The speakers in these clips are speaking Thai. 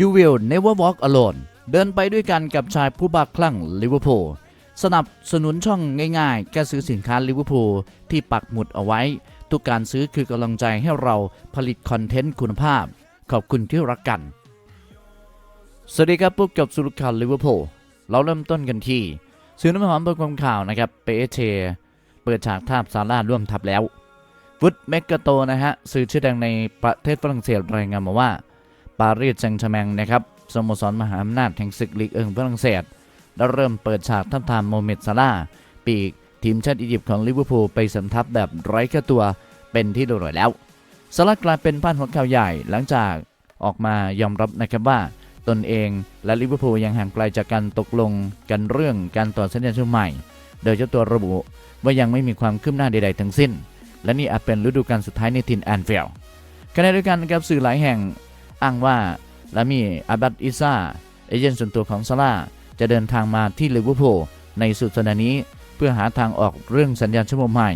You will never walk alone เดินไปด้วยกันกับชายผู้บ้าคลั่งลิเวอร์พูลสนับสนุนช่องง่ายๆ แค่ซื้อสินค้าลิเวอร์พูลที่ปักหมุดเอาไว้ ทุกการซื้อคือกำลังใจให้เราผลิตคอนเทนต์คุณภาพ ขอบคุณที่รักกัน สวัสดีครับพบกับสุรข่าวลิเวอร์พูลเราเริ่มต้นกันที่ซื้อน้ำหอมประกมข่าวนะครับเปเชเปิดฉากทาบซาร่าร่วมทัพแล้วฟุตเมกาโตนะฮะสื่อชื่อดังในประเทศฝรั่งเศสรายงานมาว่า ปารีสแซงต์แชร์แมงนะครับสโมสรมหาอำนาจแห่งศึกลีกเอิงฝรั่งเศสได้เริ่มเปิดฉากทับทามโมเมดซาร่าปีกทีมชาติอียิปต์ของลิเวอร์พูลไปสำทับแบบไร้ค่าตัวเป็นที่เรียบร้อยแล้วซาร่ากลายเป็นพาดหัวข่าวใหญ่หลังจากออกมายอมรับนะครับว่า ตนเองและลิเวอร์พูลยังห่างไกลจากการตกลงกันเรื่องการต่อสัญญาชุดใหม่ โดยเจ้าตัวระบุว่ายังไม่มีความคืบหน้าใด ๆ ทั้งสิ้น และนี่อาจเป็นฤดูกาลสุดท้ายในทินแอนฟิลด์ขณะเดียวกันนะครับสื่อหลายแห่ง อ้างว่าลามีอาบัตอิซาเอเจนต์ส่วนตัวของซาร่าจะเดินทางมาที่ลิเวอร์พูลในสุดสัปดาห์นี้ เพื่อหาทางออกเรื่องสัญญาชั่วโมงใหม่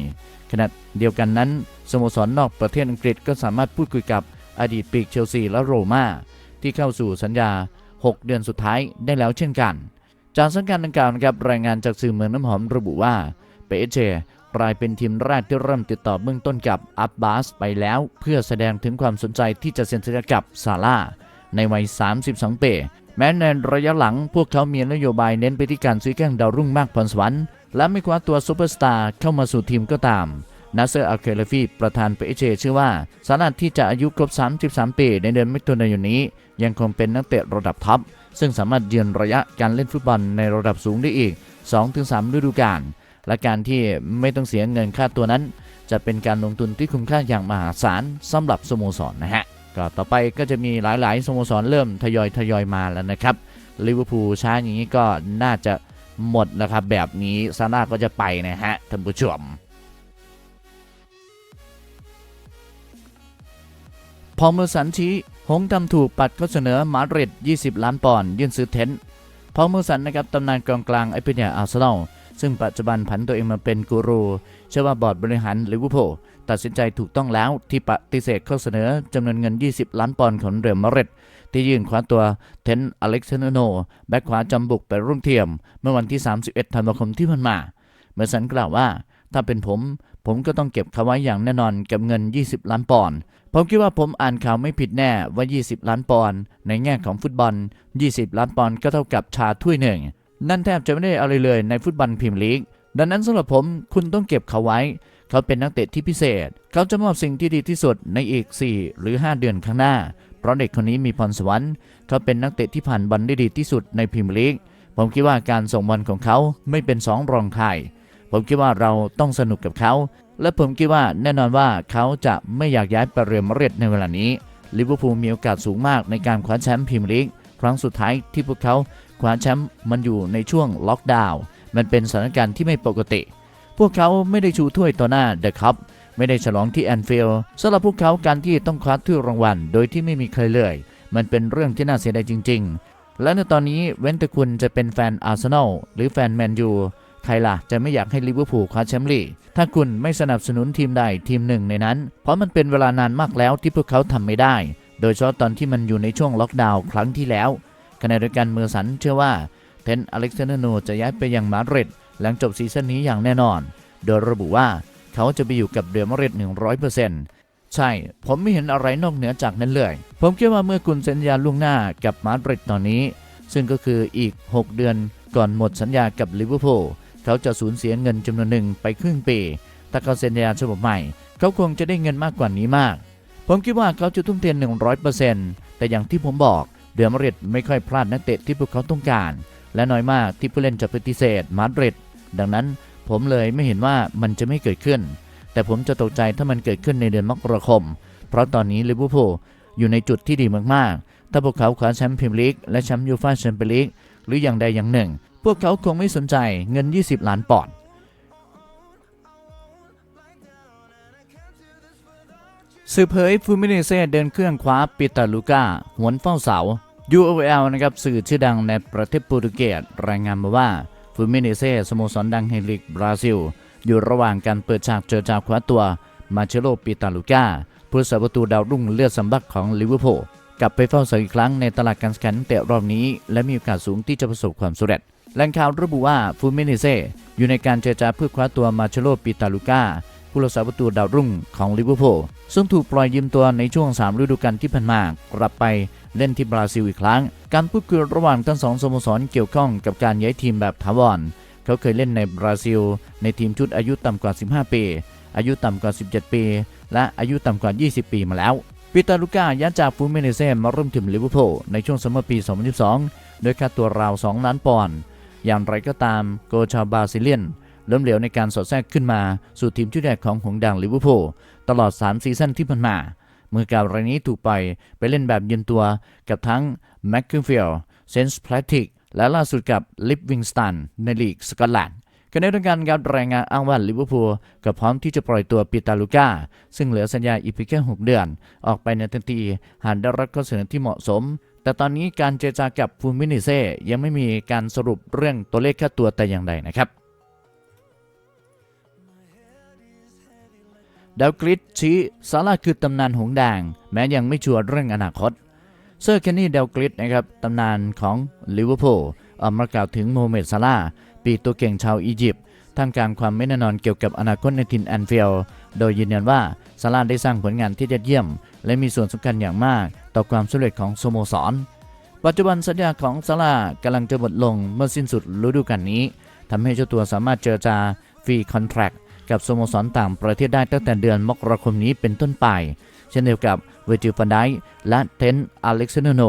ขณะเดียวกันนั้น สโมสรนนอกประเทศอังกฤษก็สามารถพูดคุยกับอดีตปีกเชลซีและโรม่าที่เข้าสู่สัญญา 6 เดือนสุดท้ายได้แล้วเช่นกัน จากสังการดังกล่าวนะครับรายงานจากสื่อเมืองน้ำหอมระบุว่าเปเช กลายเป็นทีมแรกที่เริ่มติดต่อเบื้องต้นกับอับบาสไปแล้ว เพื่อแสดงถึงความสนใจที่จะเซ็นสัญญากับซาร่าในวัย 32 ปีแม้ในระยะหลังพวกเขามีนโยบายเน้นไปที่การซื้อแข้งดาวรุ่งมากพรสวรรค์และไม่คว้าตัวซูเปอร์สตาร์เข้ามาสู่ทีมก็ตามนาเซอร์อัลเคลฟีประธานเปเชเชื่อว่าซาร่าที่จะอายุครบ 33 ปีในเดือนมิถุนายนนี้ ยังคงเป็นนักเตะระดับท็อปซึ่งสามารถยืนระยะการเล่นฟุตบอลในระดับสูงได้อีก 2-3 ฤดูกาล และการที่ไม่ต้องเสียเงินค่าตัวนั้น จะเป็นการลงทุนที่คุ้มค่าอย่างมหาศาลสำหรับสโมสรนะฮะก็ต่อไปก็จะมีหลาย ๆ สโมสรเริ่มทยอยทยอยมาแล้วนะครับลิเวอร์พูลช้าอย่างนี้ก็น่าจะหมดนะครับแบบนี้ซาร่าก็จะไปนะฮะท่านผู้ชมพอเมอร์สันชี้หงส์ดำถูกปัดข้อเสนอมาดริด 20 ล้านปอนด์ยื่นซื้อเทนต์พอเมอร์สันนะครับตำนานกองกลางไอเปียอาร์เซนอล ซึ่งปัจจุบันผันตัวเองมาเป็นกูรูเชื่อว่าบอร์ดบริหารลิเวอร์พูลตัดสินใจถูกต้องแล้วที่ปฏิเสธข้อเสนอจำนวนเงิน 20 ล้านปอนด์ของเรอัลมาดริดที่ยื่นคว้าตัวเทนอเล็กซานโน แบ็คขวาจำบุกไปร่วมเทียม เมื่อวันที่ 31 ธันวาคมที่ผ่านมา เมอร์สันกล่าวว่า ถ้าเป็นผม ผมก็ต้องเก็บเขาไว้อย่างแน่นอนกับเงิน 20 ล้านปอนด์ผมคิดว่าผมอ่านข่าวไม่ผิดแน่ว่า 20 ล้านปอนด์ในแง่ของฟุตบอล 20 ล้านปอนด์ก็เท่ากับชาถ้วยหนึ่ง นั่นแทบจะไม่ได้อะไรเลยในฟุตบอลพรีเมียร์ลีก ดังนั้นสำหรับผมคุณต้องเก็บเขาไว้ เขาเป็นนักเตะที่พิเศษ เขาจะมอบสิ่งที่ดีที่สุดในอีก 4 หรือ 5 เดือนข้างหน้า เพราะเด็กคนนี้มีพรสวรรค์เขาเป็นนักเตะที่ผ่านบอลได้ดีที่สุดในพรีเมียร์ลีก ผมคิดว่าการส่งบอลของเขาไม่เป็นสองรองใคร ผมคิดว่าเราต้องสนุกกับเขา และผมคิดว่าแน่นอนว่าเขาจะไม่อยากย้ายไปเรียลมาดริดในเวลานี้ลิเวอร์พูลมีโอกาสสูงมากในการคว้าแชมป์พรีเมียร์ลีกครั้งสุดท้ายที่พวกเขา คว้าแชมป์มันอยู่ในช่วงล็อกดาวน์มันเป็นสถานการณ์ที่ไม่ปกติ พวกเขาไม่ได้ชูถ้วยต่อหน้าเดอะคัพไม่ได้ฉลองที่แอนฟิลด์สำหรับพวกเขาการที่ต้องคว้าถ้วยรางวัลโดยที่ไม่มีใครเลย มันเป็นเรื่องที่น่าเสียดายจริง ๆ และในตอนนี้เว้นแต่คุณจะเป็นแฟนอาร์เซนอลหรือแฟนแมนยูใครล่ะจะไม่อยากให้ลิเวอร์พูลคว้าแชมป์ลีกถ้าคุณไม่สนับสนุนทีมใดทีมหนึ่งในนั้น เพราะมันเป็นเวลานานมากแล้วที่พวกเขาทำไม่ได้ โดยเฉพาะตอนที่มันอยู่ในช่วงล็อกดาวน์ครั้งที่แล้ว ขณะเดียวกันเมอร์สันเชื่อว่าเทนอเล็กซานโนจะย้ายไปยังมาดริดหลังจบซีซั่นนี้อย่างแน่นอน โดยระบุว่าเขาจะไปอยู่กับเรอัลมาดริด100%ใช่ ผมไม่เห็นอะไรนอกเหนือจากนั้นเลย ผมคิดว่าเมื่อคุณเซ็นสัญญาล่วงหน้ากับมาดริดตอนนี้ ซึ่งก็คืออีก 6 เดือนก่อนหมดสัญญากับลิเวอร์พูลเขาจะสูญเสียเงินจำนวนหนึ่งไปครึ่งปีถ้าเขาเซ็นสัญญาฉบับใหม่ เขาคงจะได้เงินมากกว่านี้มาก ผมคิดว่าเขาจะทุ่มเท100%แต่อย่างที่ผมบอก เรอัลมาดริดไม่ค่อยพลาดนักเตะที่พวกเขาต้องการ และน้อยมากที่ผู้เล่นจะปฏิเสธมาดริดดังนั้นผมเลยไม่เห็นว่ามันจะไม่เกิดขึ้น แต่ผมจะตกใจถ้ามันเกิดขึ้นในเดือนมกราคม เพราะตอนนี้ลิเวอร์พูลอยู่ในจุดที่ดีมากๆ ถ้าพวกเขาคว้าแชมป์พรีเมียร์ลีกและแชมป์ยูฟ่าแชมเปี้ยนลีกหรืออย่างใดอย่างหนึ่ง พวกเขาคงไม่สนใจเงิน 20 ล้านปอนด์สืบเผยฟูมิเนเซ่เดินเครื่องคว้าปิตาลูกาหวนเฝ้าเสา UOL นะครับสื่อชื่อดังในประเทศโปรตุเกสรายงานมาว่าฟูมิเนเซ่สโมสรดังแห่งลีกบราซิล อยู่ระหว่างการเปิดฉากเจอจาคว้าตัว มาเชโลปิตาลูกาผู้สาประตูดาวรุ่งเลือดสำบักของลิเวอร์พูลกลับไปเฝ้าเสาอีกครั้งในตลาดการแข่งเตะรอบนี้ และมีโอกาสสูงที่จะประสบความสำเร็จแหล่งข่าวระบุว่าฟูมินิเซอยู่ในการเจรจาเพื่อคว้าตัวมาเชโลปิตาลูกา ผู้รักษาประตูดาวรุ่งของลิเวอร์พูลซึ่งถูกปล่อยยืมตัวในช่วง 3 ฤดูกาลที่ผ่านมากลับไปเล่นที่บราซิลอีกครั้ง การพูดคุยระหว่างทั้งสองสโมสรเกี่ยวข้องกับการย้ายทีมแบบถาวรเขาเคยเล่นในบราซิล ในทีมชุดอายุต่ำกว่า 15 ปี อายุต่ำกว่า 17 ปี และอายุต่ำกว่า 20 ปีมาแล้วปิตาลูก้าย้ายจากฟูเมเนเซ่มาร่วมทีมลิเวอร์พูลในช่วงซัมเมอร์ปี 2012โดยค่าตัวราว 2 ล้านปอนด์อย่างไรก็ตามโกชาบราซิเลียน ล้มเหลวในการสอดแทรกขึ้นมาสู่ทีมชุดแรกของหงส์ดังลิเวอร์พูลตลอด 3 ซีซั่นที่ผ่านมา เมื่อการรายนี้ถูกปล่อยไปเล่นแบบยืนตัวกับทั้งแม็กคินฟิลด์เซนส์แพลติกและล่าสุดกับลิฟวิงสตันในลีกสกอตแลนด์ขณะเดียวกันการรายงานอ้างว่าลิเวอร์พูลก็พร้อมที่จะปล่อยตัวปิตาลูก้า ซึ่งเหลือสัญญาอีกเพียงแค่6เดือน ออกไปในทันทีหากได้รับข้อเสนอที่เหมาะสม แต่ตอนนี้การเจรจากับฟูมินิเซยังไม่มีการสรุปเรื่องตัวเลขค่าตัวแต่อย่างใดนะครับ ดาวกริดชี้ซาร่าคือตำนานหงส์แดงแม้ยังไม่ชัวร์เรื่องอนาคต เซอร์เคนนี่ดาวกริดนะครับตำนานของลิเวอร์พูลออกมากล่าวถึงโมฮัมเหม็ดซาร่าปีตัวเก่งชาวอียิปต์ท่ามกลางความไม่แน่นอนเกี่ยวกับอนาคตในทินแอนฟิลโดยยืนยันว่าซาร่าได้สร้างผลงานที่ยอดเยี่ยม และมีส่วนสำคัญอย่างมาก ต่อความสำเร็จของสโมสร ปัจจุบันสัญญาของซาร่ากำลังจะหมดลงเมื่อสิ้นสุดฤดูกาลนี้ทำให้เจ้าตัวสามารถเจรจาฟรีคอนแทรค กับสโมสรต่างประเทศได้ตั้งแต่เดือนมกราคมนี้เป็นต้นไป เช่นเดียวกับเวจิฟันไดและเทนอเล็กซานโน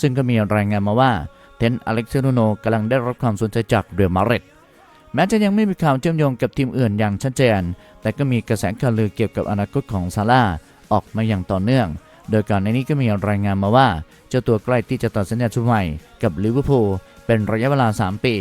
ซึ่งก็มีรายงานมาว่าเทนอเล็กซานโนกำลังได้รับความสนใจจากเรอัลมาดริดแม้จะยังไม่มีข่าวเชื่อมโยงกับทีมอื่นอย่างชัดเจน แต่ก็มีกระแสข่าวลือเกี่ยวกับอนาคตของซาร่าออกมาอย่างต่อเนื่อง โดยก่อนในนี้ก็มีรายงานมาว่า เจ้าตัวใกล้ที่จะตัดสัญญาชุดใหม่กับลิเวอร์พูลเป็นระยะเวลา 3 ปี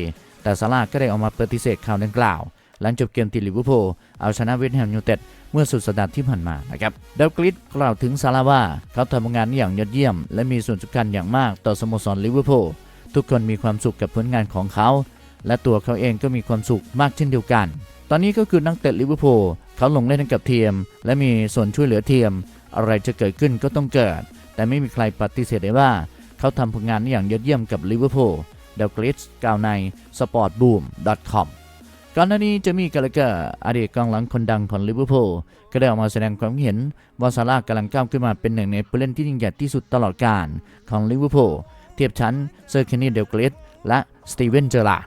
แต่ซาร่าก็ได้ออกมาปฏิเสธข่าวดังกล่าว หลังจบเกมที่ลิเวอร์พูลเอาชนะเวสต์แฮมยูไนเต็ดเมื่อสุดสัปดาห์ที่ผ่านมานะครับดาวกริดกล่าวถึงซาร่าว่า เขาทำงานอย่างยอดเยี่ยม และมีส่วนสำคัญอย่างมากต่อสโมสรลิเวอร์พูลทุกคนมีความสุขกับผลงานของเขา และตัวเขาเองก็มีความสุขมากเช่นเดียวกัน ตอนนี้ก็คือนักเตะลิเวอร์พูลเขาลงเล่นกับทีม และมีส่วนช่วยเหลือทีม อะไรจะเกิดขึ้นก็ต้องเกิด แต่ไม่มีใครปฏิเสธได้ว่า เขาทำผลงานอย่างยอดเยี่ยมกับลิเวอร์พูลดาวกริดกล่าวใน sportboom.com ก่อนหน้านี้จะมีกาลเกอร์อดีตกองหลังคนดังของลิเวอร์พูลก็ได้ออกมาแสดงความเห็นว่าซาร่าห์กำลังก้าวขึ้นมาเป็นหนึ่งในผู้เล่นที่ยิ่งใหญ่ที่สุดตลอดกาลของลิเวอร์พูลเทียบชั้นเซอร์เคนนี่เดลกริดและสตีเวนเจอร์ลาร์ด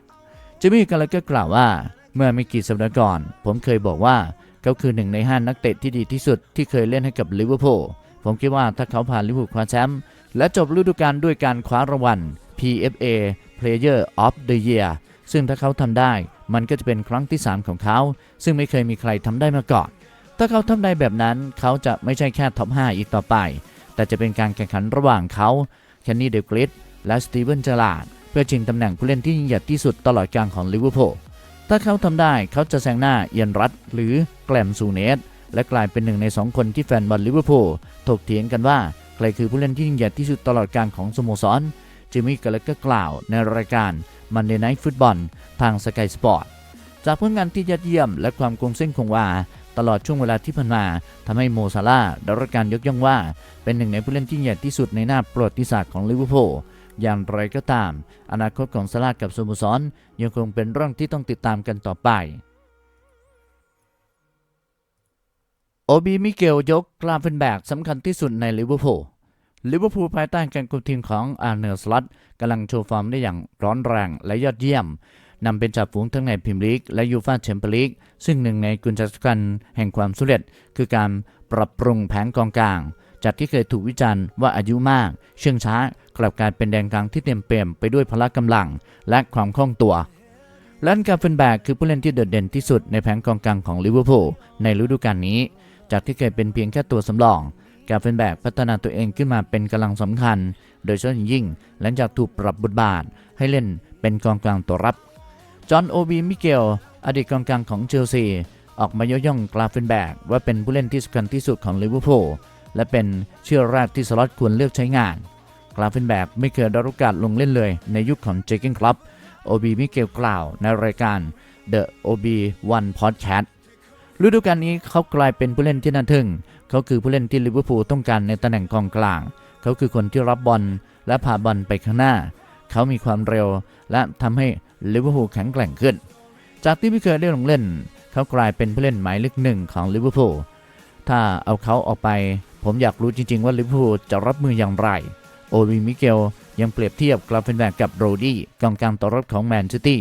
จะมีกาลเกอร์กล่าวว่า เมื่อไม่กี่สัปดาห์ก่อน ผมเคยบอกว่าเขาคือหนึ่งในห้านักเตะที่ดีที่สุดที่เคยเล่นให้กับลิเวอร์พูลผมคิดว่าถ้าเขาผ่านลิเวอร์พูลคว้าแชมป์และจบฤดูกาลด้วยการคว้ารางวัล PFA Player of the Year ซึ่งถ้าเขาทำได้ มันก็จะเป็นครั้งที่ 3 ของเขา ซึ่งไม่เคยมีใครทำได้มาก่อน ถ้าเขาทำได้แบบนั้นเขาจะไม่ใช่แค่ท็อป 5 อีกต่อไป แต่จะเป็นการแข่งขันระหว่างเขาแคนนี่เดลกริดและสตีเวนเจอราร์ดเพื่อชิงตำแหน่งผู้เล่นที่ยิ่งใหญ่ที่สุดตลอดกาลของลิเวอร์พูล ถ้าเขาทำได้เขาจะแซงหน้าเอียนรัตหรือแกลมซูเนสและกลายเป็นหนึ่งในสองคนที่แฟนบอลลิเวอร์พูลถกเถียงกันว่าใครคือผู้เล่นที่ยิ่งใหญ่ที่สุดตลอดกาลของสโมสรจิมมี่กาลก็กล่าวในรายการ Monday Night Football ทาง Sky Sport จากผลงานที่ยอดเยี่ยมและความคงเส้นคงวาตลอดช่วงเวลาที่ผ่านมาทำให้โมซาร่าได้รับการยกย่องว่า เป็นหนึ่งในผู้เล่นที่ใหญ่ที่สุดในหน้าประวัติศาสตร์ของลิเวอร์พูลอย่างไรก็ตาม อนาคตของซาร่าห์กับสโมสรยังคงเป็นเรื่องที่ต้องติดตามกันต่อไปโอบีมิเกลยกกลาเฟนแบกสำคัญที่สุดในลิเวอร์พูล ลิเวอร์พูลภายใต้การคุมทีมของอาร์เนอร์สล็อตกำลังโชว์ฟอร์มได้อย่างร้อนแรงและยอดเยี่ยมนำเป็นจ่าฝูงทั้งในพรีเมียร์ลีกและยูฟ่าแชมเปี้ยนลีก ซึ่งหนึ่งในกุญแจสำคัญแห่งความสำเร็จ คือการปรับปรุงแผงกองกลาง จากที่เคยถูกวิจารณ์ว่าอายุมาก เชื่องช้ากลับกลายเป็นแดนกลางที่เต็มเปี่ยมไปด้วยพละกำลัง และความคล่องตัวแลนกาเฟนแบกคือผู้เล่นที่โดดเด่นที่สุดในแผงกองกลางของลิเวอร์พูลในฤดูกาลนี้ จากที่เคยเป็นเพียงแค่ตัวสำรอง กาเฟนแบกพัฒนาตัวเองขึ้นมาเป็นกำลังสำคัญ โดยเฉพาะยิ่ง หลังจากถูกปรับบทบาทให้เล่นเป็นกองกลางตัวรับ จอห์นโอบีมิเกล อดีตกองกลางของเชลซี ออกมายกย่องกราเฟนแบกว่าเป็นผู้เล่นที่สำคัญที่สุดของลิเวอร์พูลและเป็นเชื่อแรกที่สล็อตควรเลือกใช้งานกราเฟนแบกไม่เคยได้รับกาสลงเล่นเลยในยุคของเจเกนคลับโอบีมิเกลกล่าวในรายการ The OB One Podcast ฤดูกาลนี้เขากลายเป็นผู้เล่นที่น่าทึ่ง เขาคือผู้เล่นที่ลิเวอร์พูลต้องการในตำแหน่งกองกลาง เขาคือคนที่รับบอลและพาบอลไปข้างหน้า เขามีความเร็วและทำให้ลิเวอร์พูลแข็งแกร่งขึ้น จากที่ไม่เคยได้ลงเล่น เขากลายเป็นผู้เล่นหมายเลขหนึ่งของลิเวอร์พูล ถ้าเอาเขาออกไป ผมอยากรู้จริง ๆ ว่าลิเวอร์พูลจะรับมืออย่างไร โอวีมิเกลยังเปรียบเทียบกราฟเฟนแบกกับโรดี้กองกลางต่อรถของแมนซิตี้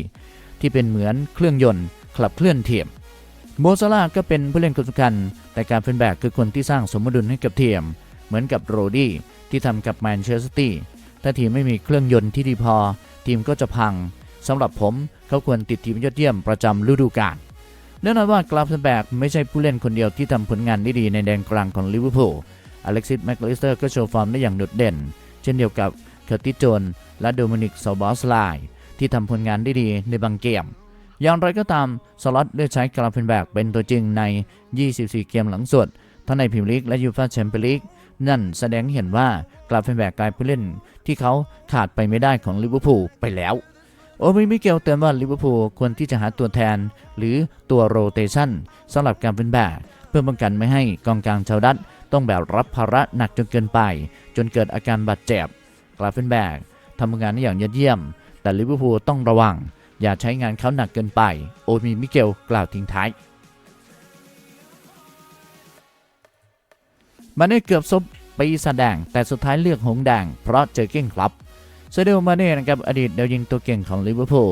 ที่เป็นเหมือนเครื่องยนต์ขับเคลื่อนทีม โมซาลาห์ก็เป็นผู้เล่นคนสำคัญ แต่การเฟนแบกคือคนที่สร้างสมดุลให้กับทีม เหมือนกับโรดี้ที่ทำกับแมนเชสเตอร์ซิตี้ ถ้าทีมไม่มีเครื่องยนต์ที่ดีพอ ทีมก็จะพัง สำหรับผมเขาควรติดทีมยอดเยี่ยมประจำฤดูกาลแน่นอนว่ากราฟเฟนแบกไม่ใช่ผู้เล่นคนเดียวที่ทำผลงานได้ดีในแดนกลางของลิเวอร์พูล อเล็กซิสแมคลิสเตอร์ก็โชว์ฟอร์มได้อย่างโดดเด่น เช่นเดียวกับเคอร์ติสโจนและโดมินิกซอบอสไลที่ทำผลงานได้ดีในบางเกม อย่างไรก็ตามสล็อตเลือกใช้กราฟเฟนแบกเป็นตัวจริงใน 24 เกมหลังสุด ทั้งในพรีเมียร์ลีกและยูฟ่าแชมเปี้ยนลีกนั่นแสดงให้เห็นว่ากราฟเฟนแบกกลายเป็นผู้เล่น ที่เขาขาดไปไม่ได้ของลิเวอร์พูลไปแล้วโอมิมิเกลเตือนว่าลิเวอร์พูลควรที่จะหาตัวแทน หรือตัวโรเตชันสำหรับการเป็นแบกเพื่อป้องกันไม่ให้กองกลางชาวดัตต้องแบกรับภาระหนักจนเกินไป จนเกิดอาการบาดเจ็บกราฟเฟนแบกทำงานได้อย่างยอดเยี่ยม แต่ลิเวอร์พูลต้องระวัง อย่าใช้งานเขาหนักเกินไป โอมิมิเกลกล่าวทิ้งท้ายมันได้เกือบซบปีศาจแดงแต่สุดท้ายเลือกหงแดงเพราะเจอเก้งครับเซเดลมาเน่นะครับอดีตดาวยิงตัวเก่งของลิเวอร์พูล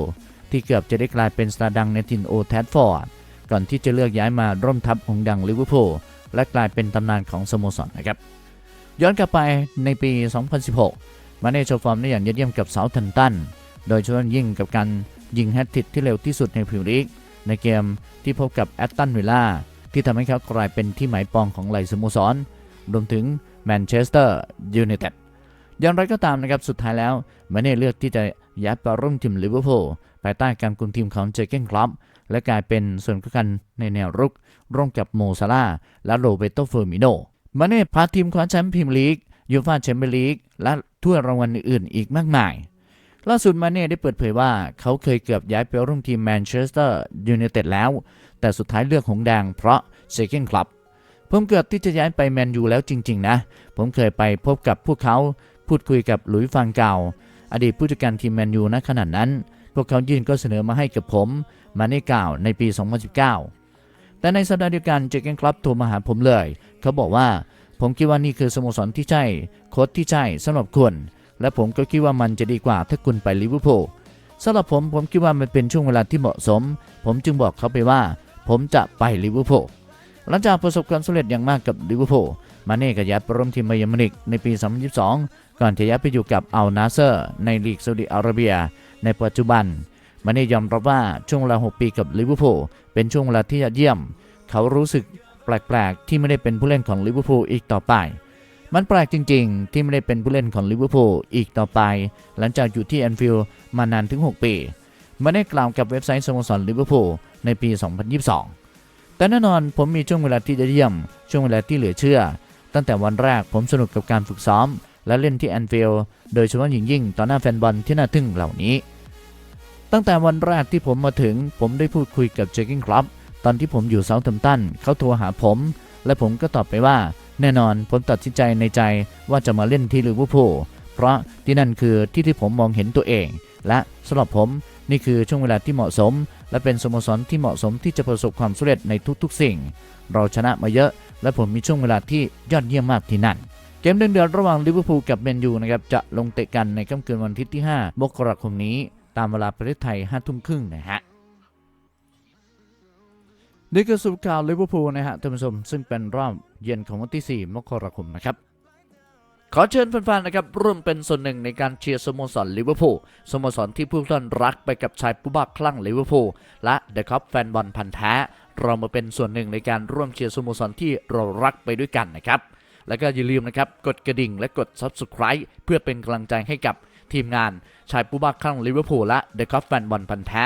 ที่เกือบจะได้กลายเป็นสตาร์ดังในทินโอแทดฟอร์ดก่อนที่จะเลือกย้ายมาร่วมทัพหงดังลิเวอร์พูลและกลายเป็นตำนานของสโมสรนนะครับ ย้อนกลับไปในปี 2016 มาเน่โชว์ฟอร์มได้อย่างยอดเยี่ยมกับเซาท์ทันตัน โดยเฉพาะยิ่งกับการ ยิงแฮตทิกที่เร็วที่สุดในพรีเมียร์ลีกในเกมที่พบกับแอตตันวิลล่าที่ทำให้เขากลายเป็นที่หมายปองของไหลสโมสร รวมถึงแมนเชสเตอร์ยูไนเต็ดอย่างไรก็ตามนะครับ สุดท้ายแล้วมาเน่เลือกที่จะย้ายไปร่วมทีมลิเวอร์พูลภายใต้การคุมทีมของเจเกนคลับและกลายเป็นส่วนสำคัญในแนวรุก ร่วมกับโมซาลาและโรเบโตเฟอร์มิโนมาเน่พาทีมคว้าแชมป์พรีเมียร์ลีกยูฟ่าแชมเปี้ยนลีกและถ้วยรางวัลอื่นๆอีกมากมาย ล่าสุดมาเน่ได้เปิดเผยว่า เขาเคยเกือบย้ายไปร่วมทีมแมนเชสเตอร์ยูไนเต็ดแล้ว แต่สุดท้ายเลือกหงส์แดงเพราะเชเกนคลับผมเกือบที่จะย้ายไปแมนยูแล้วจริง ๆ นะ ผมเคยไปพบกับพวกเขาพูดคุยกับหลุยส์ฟังเก่า อดีตผู้จัดการทีมแมนยูณขณะนั้น พวกเขายื่นก็เสนอมาให้กับผม มาเน่กล่าวในปี 2019 แต่ในสัปดาห์เดียวกันเจเกนคลับโทรมาหาผมเลย เขาบอกว่า ผมคิดว่านี่คือสโมสรที่ใช่โค้ชที่ใช่สำหรับคุณ และผมก็คิดว่ามันจะดีกว่าถ้าคุณไปลิเวอร์พูลสำหรับผมผมคิดว่ามันเป็นช่วงเวลาที่เหมาะสม ผมจึงบอกเขาไปว่า ผมจะไปลิเวอร์พูลหลังจากประสบความสำเร็จอย่างมากกับลิเวอร์พูลมาเน่ก็ย้ายไปร่วมทีมไบเยร์นมินิกในปี 2022 ก่อนจะย้ายไปอยู่กับอัลนาเซอร์ในลีกซาอุดิอาระเบีย ในปัจจุบันมาเน่ยอมรับว่าช่วงเวลา 6 ปีกับลิเวอร์พูลเป็นช่วงเวลาที่ยอดเยี่ยม เขารู้สึกแปลกๆ ที่ไม่ได้เป็นผู้เล่นของลิเวอร์พูลอีกต่อไป มันแปลกจริง ๆ ที่ไม่ได้เป็นผู้เล่นของลิเวอร์พูลอีกต่อไป หลังจากอยู่ที่แอนฟิลด์มานานถึง 6 ปีมาได้กล่าวกับเว็บไซต์สโมสรลิเวอร์พูลในปี 2022 แต่แน่นอนผมมีช่วงเวลาที่ยอดเยี่ยม ช่วงเวลาที่เหลือเชื่อ ตั้งแต่วันแรกผมสนุกกับการฝึกซ้อม และเล่นที่แอนฟิลด์โดยเฉพาะยิ่งยิ่งต่อหน้าแฟนบอลที่น่าทึ่งเหล่านี้ ตั้งแต่วันแรกที่ผมมาถึง ผมได้พูดคุยกับเจคกิงครับตอนที่ผมอยู่เซาท์แฮมตันเขาโทรหาผม และผมก็ตอบไปว่า แน่นอนผมตัดสินใจในใจว่าจะมาเล่นที่ลิเวอร์พูลเพราะที่นั่นคือที่ที่ผมมองเห็นตัวเอง และสำหรับผมนี่คือช่วงเวลาที่เหมาะสม และเป็นสโมสรที่เหมาะสมที่จะประสบความสำเร็จในทุกๆ สิ่ง เราชนะมาเยอะ และผมมีช่วงเวลาที่ยอดเยี่ยมมากที่นั่นเกมเดือนเดๆระหว่างลิเวอร์พูลกับแมนยูนะครับจะลงเตะกันในค่ำคืนวันอาทิตย์ที่ 5 มกราคมนี้ ตามเวลาประเทศไทย5ทุ่มครึ่งนะฮะ นี่คือสรุปข่าวลิเวอร์พูลนะฮะท่านผู้ชมซึ่งเป็นรอบเย็นของวันที่ 4 มกราคมนะครับ ขอเชิญแฟนๆนะครับร่วมเป็นส่วนหนึ่งในการเชียร์สโมสรลิเวอร์พูลสโมสรที่ผู้ท่านรักไปกับชายผู้บ้าคลั่งลิเวอร์พูลและเดอะคัพแฟนบอลพันธ์แท้ เรามาเป็นส่วนหนึ่งในการร่วมเชียร์สโมสรที่เรารักไปด้วยกันนะครับแล้วก็อย่าลืมนะครับกดกระดิ่งและกด Subscribe เพื่อเป็นกำลังใจให้กับทีมงานชายผู้บ้าคลั่งลิเวอร์พูลและเดอะคัพแฟนบอลพันธ์แท้